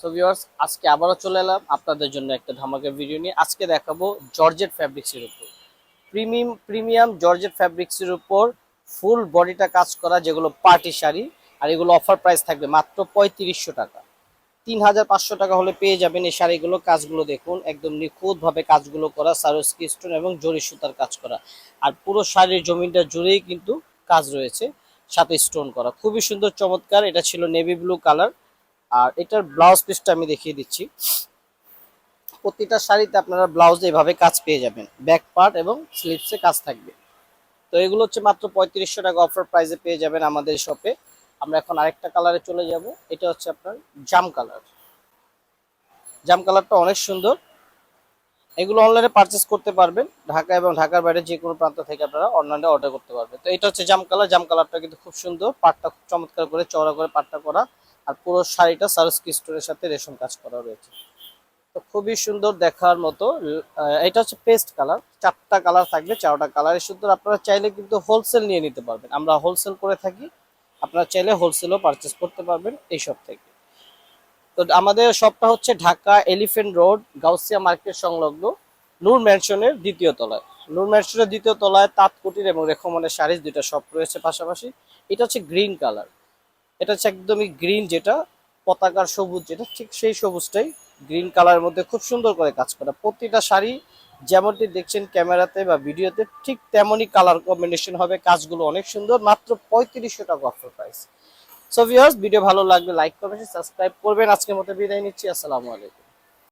So viewers আজকে আবারও চলে এলাম আপনাদের জন্য একটা ধামাকা ভিডিও নিয়ে। আজকে দেখাবো জর্জেট ফ্যাব্রিক্সের উপর। প্রিমিয়াম প্রিমিয়াম জর্জেট ফ্যাব্রিক্সের উপর ফুল বডিটা কাজ করা যেগুলো পার্টি শাড়ি, আর এগুলো অফার প্রাইস থাকবে মাত্র পঁয়ত্রিশশো টাকা। তিন হাজার পাঁচশো টাকা হলে পেয়ে যাবেন এই শাড়িগুলো, কাজগুলো দেখুন, একদম নিখুঁতভাবে কাজগুলো করা সারস্কি স্টোন এবং জরি সুতার কাজ করা। আর পুরো শাড়ির জমিনটা জুড়েই কিন্তু কাজ রয়েছে, সাথে স্টোন করা। খুবই সুন্দর, চমৎকার, এটা ছিল নেভি ব্লু কালার আর এটার ব্লাউজ পিসটা আমি দেখিয়ে দিচ্ছি। প্রতিটা শাড়িতে আপনারা ব্লাউজ এভাবে কাজ পেয়ে যাবেন। ব্যাক পার্ট এবং স্লিপসে কাজ থাকবে। তো এগুলো হচ্ছে মাত্র পঁয়ত্রিশশো টাকা অফার প্রাইসে পেয়ে যাবেন আমাদের শপে আমরা এখন আরেকটা কালারে চলে যাব। এটা হচ্ছে আপনার জাম কালার জাম কালারটা অনেক সুন্দর। এগুলো অনলাইনে পারচেস করতে পারবেন। ঢাকা এবং ঢাকার বাইরে যে কোনো প্রান্ত থেকে আপনারা অনলাইনে অর্ডার করতে পারবেন। তো এটা হচ্ছে জাম কালার জাম কালারটা কিন্তু খুব সুন্দর। পাটটা খুব চমৎকার করে চওড়া করে পাটটা করা। আর পুরো শাড়িটা সারস্কি স্টোনের সাথে রেশম কাজ করা রয়েছে। তো খুবই সুন্দর দেখার মতো এটা হচ্ছে পেস্ট কালার, চারটা কালার থাকবে, চারটা কালারের সুন্দর। আপনারা চাইলে কিন্তু হোলসেল নিয়ে নিতে পারবেন। আমরা হোলসেল করে থাকি, আপনারা চাইলে হোলসেলও পারচেস করতে পারবেন এই শপ থেকে। তো আমাদের শপটা হচ্ছে Dhaka Elephant Road, Gausia market সংলগ্ন নূর ম্যানশনের দ্বিতীয় তলায়। নূর ম্যানশনের দ্বিতীয় তলায় তাঁতকুটির এবং রেখমনের শাড়ির দুইটা শপ রয়েছে পাশাপাশি। এটা হচ্ছে গ্রিন কালার। এটা হচ্ছে একদমই গ্রিন যেটা, পতাকার সবুজ যেটা, ঠিক সেই সবুজটাই গ্রিন কালারের মধ্যে খুব সুন্দর করে কাজ করা। প্রতিটা শাড়ি যেমনটি দেখছেন ক্যামেরাতে বা ভিডিওতে, ঠিক তেমনই কালার কম্বিনেশন হবে, কাজগুলো অনেক সুন্দর, মাত্র পঁয়ত্রিশশো টাকা offer price so viewers video ভালো লাগবে লাইক করবেন সাবস্ক্রাইব করবেন। আজকের মতো বিদায় নিচ্ছি, আসসালামু আলাইকুম।